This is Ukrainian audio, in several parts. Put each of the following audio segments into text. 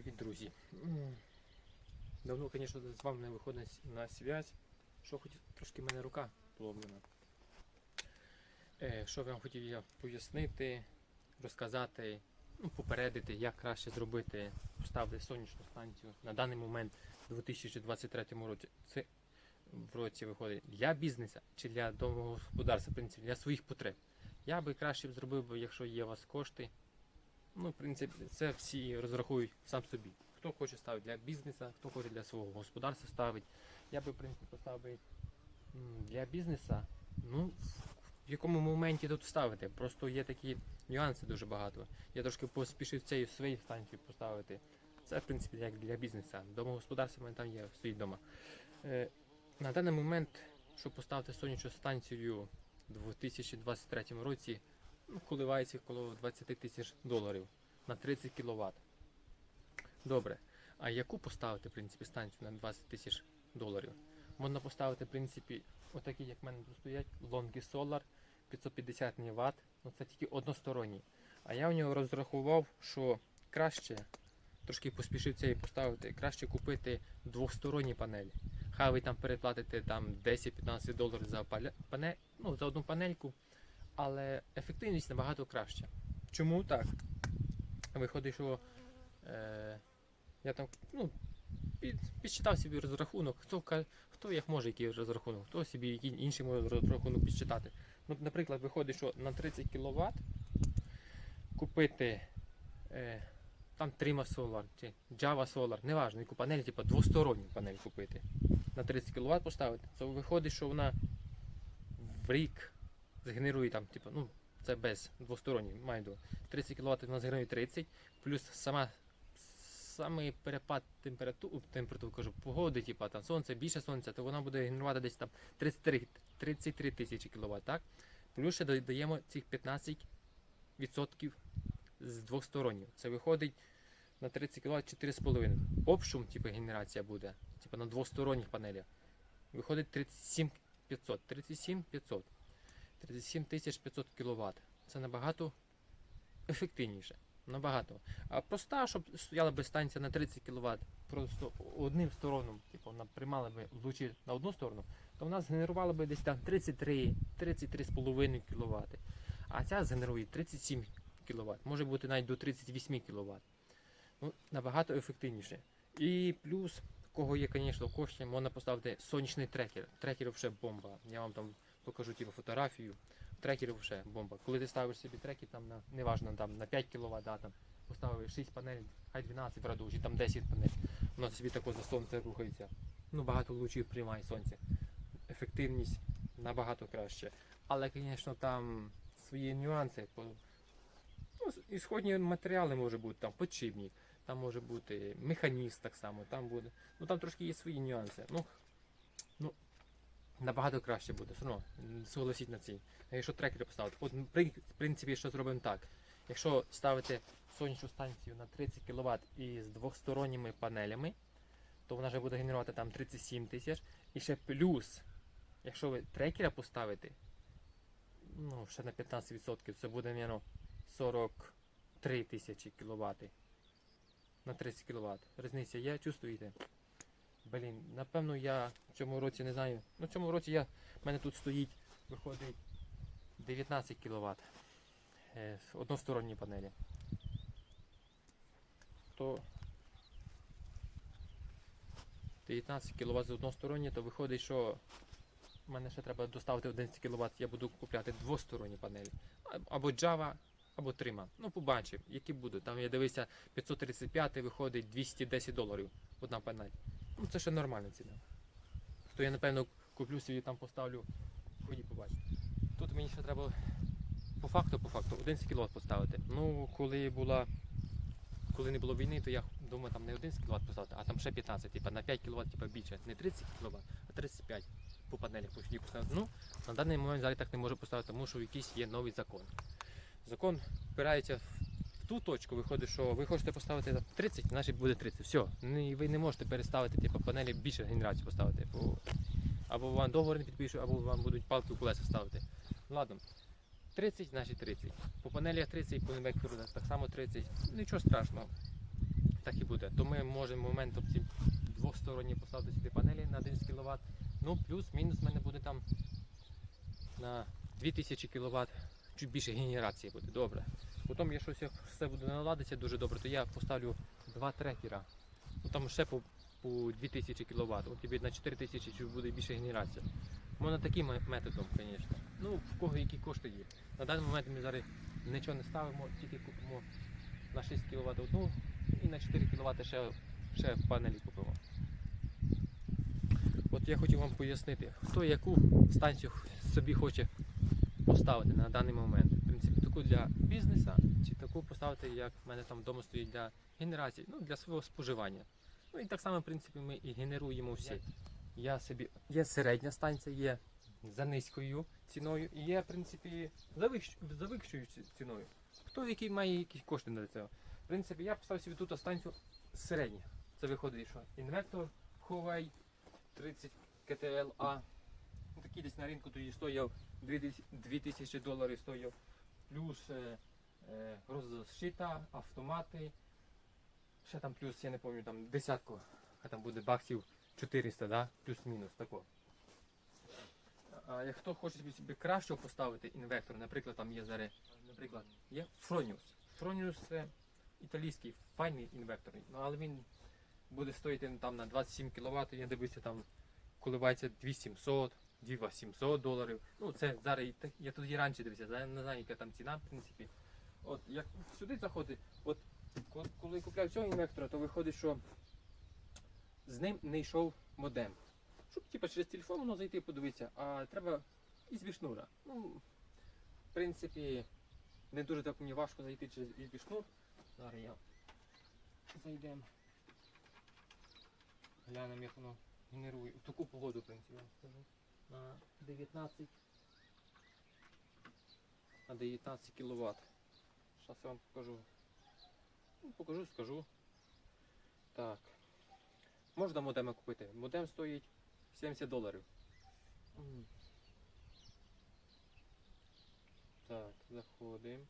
Привіт, друзі. Давно, звісно, з вами не виходить на зв'язь. Що хотів, трошки в мене рука поломлена. Е, що вам хотів я пояснити, розказати, ну, попередити, як краще зробити, поставити сонячну станцію на даний момент у 2023 році. Це в році виходить для бізнесу чи для домового в принципі, для своїх потреб. Я би краще зробив, якщо є у вас кошти. Ну, в принципі, це всі розрахують сам собі. Хто хоче ставити для бізнесу, хто хоче для свого господарства ставити. Я би, в принципі, поставив для бізнесу, ну, в якому моменті тут ставити. Просто є такі нюанси дуже багато. Я трошки поспішив цією свою станцію поставити. Це, в принципі, як для бізнесу. Домогосподарство в мене там є, стоїть вдома. Е, на даний момент, щоб поставити сонячну станцію у 2023 році, ну, коливається коло 20 тисяч доларів на 30 кВт. Добре. А яку поставити, в принципі, станцію на 20 тисяч доларів? Можна поставити, в принципі, отакі, як в мене тут стоять, Longi Solar 550 Вт. Ну це тільки односторонні. А я в нього розрахував, що краще, трошки поспішив це і поставити, краще купити двосторонні панелі. Хай ви там переплатите там 10-15 доларів за паля- пане, ну, за одну панельку, але ефективність набагато краща. Чому так? Виходить, що е, я там ну, під, підсчитав собі розрахунок, хто, хто як може який розрахунок, хто собі який інший може розрахунок підсчитати. Ну, наприклад, виходить, що на 30 кВт купити е, там Trima Solar чи Java Solar, неважно, яку панель, типу двосторонню панель купити. На 30 кВт поставити, то виходить, що вона в рік згенерує там, типу, ну, це без двосторонній, маю до 30 кВт вона згенерує 30, плюс сама самий перепад температури, температури кажу, погоди, типу, там сонце, більше сонця, то вона буде генерувати десь там 33, 33 тисячі кВт, так? Плюс ще додаємо цих 15% з двосторонніх. Це виходить на 30 кВт 4,5. Обшум, типу, генерація буде, типу на двосторонніх панелях. Виходить 37 500. 37 500. 37 500 кВт. Це набагато ефективніше. Набагато. А проста, щоб стояла би станція на 30 кВт, просто одним стороном, типу, вона приймала би лучі на одну сторону, то вона згенерувала би десь там 33, 33,5 кВт. А ця згенерує 37 кВт, може бути навіть до 38 кВт. Ну, набагато ефективніше. І плюс, кого є, звісно, кошти, можна поставити сонячний трекер. Трекер вже бомба. Я вам там покажу типу, фотографію. Трекер вже бомба. Коли ти ставиш собі трекер, там на неважно, там на 5 кВт, да, там поставив 6 панелей, хай 12 в раду, чи там 10 панелей. Воно собі тако за сонце рухається. Ну, багато лучів приймає сонце. Ефективність набагато краще. Але, звісно, там свої нюанси. Ну, ісходні матеріали може бути, там подшипник, там може бути механізм так само, там буде. Ну там трошки є свої нюанси. Ну набагато краще буде. Все одно, согласіть на цій. Якщо трекери поставити, от в принципі, що зробимо так. Якщо ставити сонячну станцію на 30 кВт із двосторонніми панелями, то вона вже буде генерувати там 37 тисяч. І ще плюс, якщо ви трекера поставите, ну, ще на 15%, це буде, мабуть, 43 тисячі кВт. На 30 кВт. Різниця є, чувствуєте? Блін, напевно, я в цьому році не знаю. Ну, в цьому році я, в мене тут стоїть, виходить 19 кВт. Е, односторонні панелі. То 19 кВт з односторонні, то виходить, що в мене ще треба доставити 11 кВт, я буду купляти двосторонні панелі. Або Java, або Trima. Ну, побачимо, які будуть. Там я дивився 535 виходить 210 доларів одна панель. Ну, це ще нормальна ціна. То я, напевно, куплю собі там поставлю, ході побачите. Тут мені ще треба по факту, по факту, 11 кВт поставити. Ну, коли була. Коли не було війни, то я думаю, там не 11 кВт поставити, а там ще 15, типа на 5 кВт типа, більше. Не 30 кВт, а 35 по панелях по поставити. Ну, на даний момент зараз так не можу поставити, тому що якийсь є новий закон. Закон впирається в ту точку, виходить, що ви хочете поставити 30, значить буде 30. Все. Ні, ви не можете переставити типу, панелі більше генерацію поставити. Бо або вам договор не підпишуть, або вам будуть палки у колеса ставити. Ладно. 30, значить 30. По панелях 30, по інвектору так само 30. Нічого страшного. Так і буде. То ми можемо моментом ці двосторонні поставити сюди панелі на 11 кВт. Ну, плюс-мінус в мене буде там на 2000 кВт, чуть більше генерації буде, добре. Потім, якщо все, буде наладитися дуже добре, то я поставлю два трекера. Ну там ще по, по 2000 кВт. От тобі на 4000 чуть буде більше генерація. Можна таким методом, звісно. Ну, в кого які кошти є. На даний момент ми зараз нічого не ставимо, тільки купимо на 6 кВт одну і на 4 кВт ще, ще панелі купимо. От я хотів вам пояснити, хто яку станцію собі хоче поставити на даний момент. Таку для бізнесу, чи таку поставити, як в мене там вдома стоїть для генерації, ну для свого споживання. Ну і так само, в принципі, ми і генеруємо всі. Я собі є середня станція, є за низькою ціною і є, в принципі, за, вищою ціною. Хто який має якісь кошти на це? В принципі, я поставив собі тут станцію середня. Це виходить, що інвектор Huawei 30 KTLA. Ну, Такий десь на ринку тоді стояв 2000 доларів стояв. Плюс е, е, розшита, автомати. Ще там плюс, я не пам'ятаю, там десятку, а там буде баксів 400, да? плюс-мінус тако. А як хто хоче собі, кращого поставити інвектор, наприклад, там є зараз, наприклад, є Fronius. Fronius це італійський файний інвектор, ну, але він буде стоїти ну, там на 27 кВт, я дивився там коливається 2700, 2800 доларів. Ну це зараз я тут і раніше дивився, не знаю, яка там ціна, в принципі. От як сюди заходить, от ко- коли купляв цього інвектора, то виходить, що з ним не йшов модем. Щоб типу, через телефон воно зайти і подивитися, а треба із шнура. Ну, в принципі, не дуже так мені важко зайти через шнур. Зараз я зайдемо. Глянемо, як воно генерує. В таку погоду, в принципі, я вам скажу. На 19. На 19 кВт. Зараз я вам покажу. Ну, покажу, скажу. Так. Можна модема купити. Модем стоїть 70 доларів. Так, заходимо.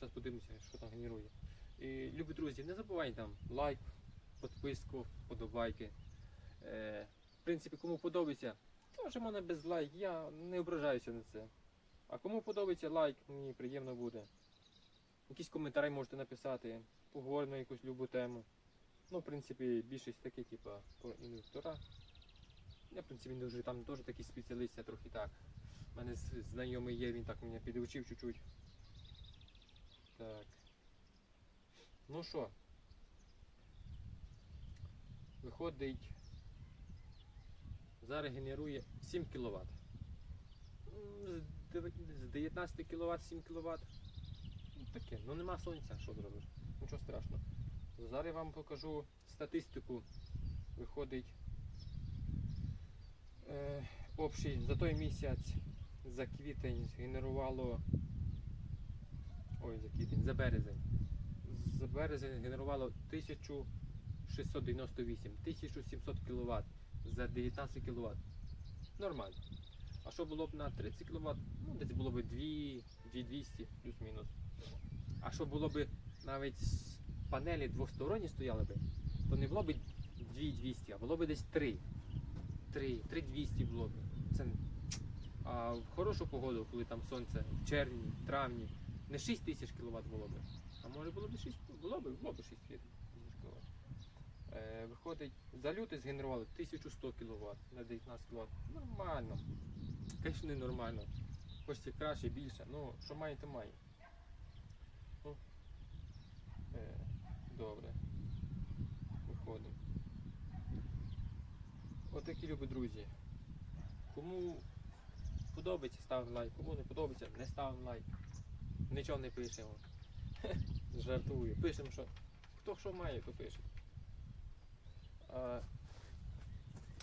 Зараз подивимося, що там генерує. І, любі друзі, не забувайте там лайк, підписку, подобайки. Е, в принципі, кому подобається, теж можна без лайк, я не ображаюся на це. А кому подобається лайк, мені приємно буде. Якісь коментарі можете написати, поговоримо на якусь любу тему. Ну, в принципі, більшість таке, типу, про інвектора. Я, в принципі, не дуже там теж такий спеціаліст, я трохи так. У мене знайомий є, він так мене підучив чуть-чуть. Так. Ну що? Виходить. Зараз генерує 7 кВт. З 19 кВт 7 кВт. Ну, таке, ну нема сонця, що зробиш. Нічого страшного. Зараз я вам покажу статистику. Виходить е, общий за той місяць за квітень згенерувало. Ой, за квітень, за березень. За березень генерувало 1698, 1700 кВт за 19 кВт. Нормально. А що було б на 30 кВт? Ну, десь було б 2, 2200 плюс-мінус. А що було б навіть з панелі двосторонні стояли б, то не було б 2200, а було б десь 3. 3, 3200 було б. Це... А в хорошу погоду, коли там сонце в червні, травні, не 6 тисяч кВт було б. А може було б 6, було б, було б 6 тисяч кВт. Е, виходить, за лютий згенерували 1100 кВт на 19 кВт. Нормально. Звісно, не нормально. Хочеться краще, більше. Ну, що має, то має. Ну, е, добре. Виходимо. Отакі любі друзі. Кому подобається, ставимо лайк. Кому не подобається, не ставимо лайк. Нічого не пишемо. Жартую. Пишемо, що хто що має, то пише.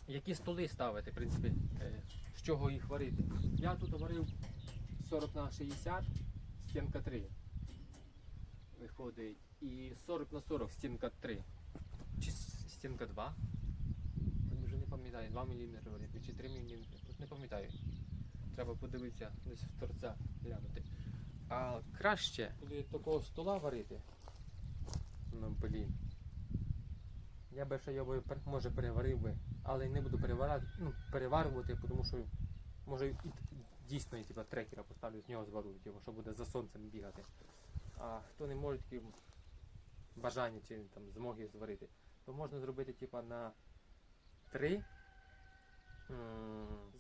Які столи ставити, в принципі, е, з чого їх варити? Я тут варив 40 на 60, стінка 3. Виходить. І 40 на 40, стінка 3. Чи стінка 2? Я вже не пам'ятаю, 2 мм варити, чи 3 мм. Не пам'ятаю. Треба подивитися десь в торця глянути. А краще, коли такого стола варити. Ну блін. Я би ще його може переварив би, але не буду ну, переварювати, тому що може і дійсно я, типа, трекера поставлю, з нього зварю, типу, що буде за сонцем бігати. А хто не може такі бажання чи там змоги зварити, то можна зробити типа на три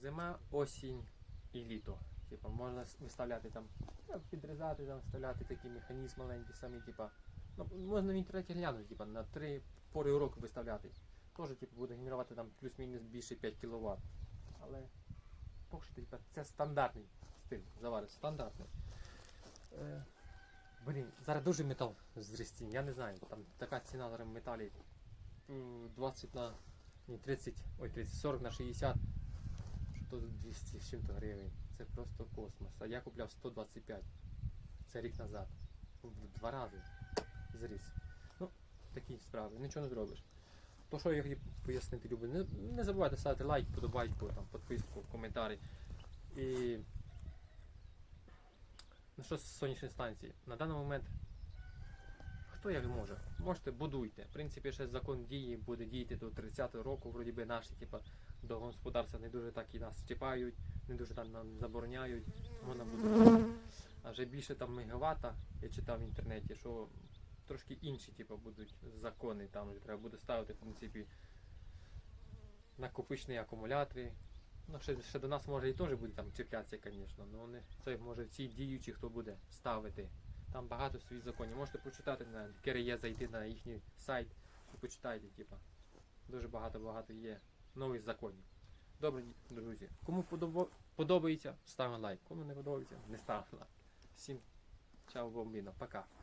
зима, осінь і літо. Типа можна виставляти там, ну, підрізати, там, вставляти такий механізм маленький самі, типа. Ну, можна в інтернеті глянути, типа, на три пори року виставляти. Теж типу, буде генерувати там плюс-мінус більше 5 кВт. Але поки що типа, це стандартний стиль заварить, стандартний. Е, блін, зараз дуже метал зростінь, я не знаю, там така ціна зараз в металі 20 на ні, 30, ой, 30, 40 на 60, що 200 з чим-то гривень. Це просто космос. А я купляв 125. Це рік назад. В два рази зріс. Ну, такі справи, нічого не зробиш. То, що я хотів пояснити, любі, не, не забувайте ставити лайк, подобайку, там, підписку, коментарі. І ну що з сонячної станції? На даний момент хто як може? Можете, будуйте. В принципі, ще закон дії буде діяти до 30-го року, вроді би наші, типа, до господарства не дуже так і нас чіпають, не дуже там нам забороняють. Можна буде. А вже більше там мегаватта, я читав в інтернеті, що трошки інші, типу, будуть закони, там треба буде ставити, в принципі, накопичні акумулятори. Ну, ще, ще до нас може і теж буде там чіплятися, звісно. Ну, вони, це може ці діючі, хто буде ставити. Там багато своїх законів. Можете почитати на КРЄ, зайти на їхній сайт і почитайте, типа. Дуже багато-багато є нових законів. Добре, друзі. Кому подобається, ставимо лайк. Кому не подобається, не ставимо лайк. Всім чао, бомбіно, пока.